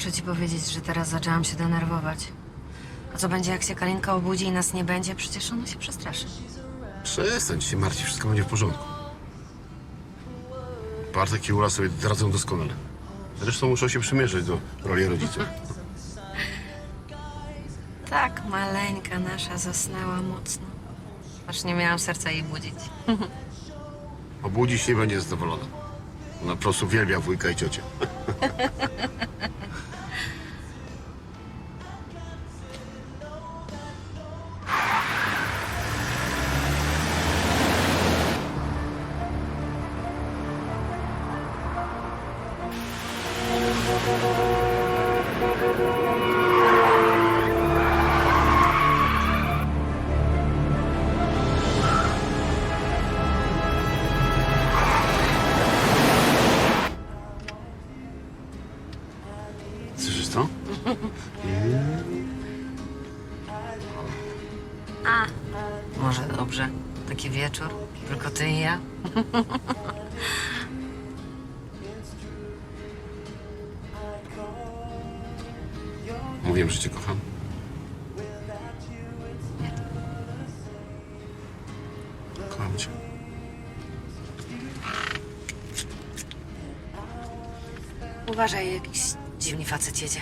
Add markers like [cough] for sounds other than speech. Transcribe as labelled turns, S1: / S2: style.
S1: Muszę ci powiedzieć, że teraz zaczęłam się denerwować. A co będzie, jak się Kalinka obudzi i nas nie będzie? Przecież ona się przestraszy.
S2: Przestań się martwić, wszystko będzie w porządku. Bartek i Ula sobie radzą doskonale. Zresztą muszą się przymierzyć do roli rodziców. [laughs]
S1: Tak, maleńka nasza zasnęła mocno. Aż nie miałam serca jej budzić. [laughs]
S2: Obudzi się i będzie zadowolona. Ona po prostu uwielbia wujka i ciocię. [laughs] Słyszysz to?
S1: Może dobrze. Taki wieczór. Tylko ty i ja. [laughs]
S2: Mówiłem, że cię kocham. Kocham cię.
S1: Uważaj, jakiś dziwny facet jedzie.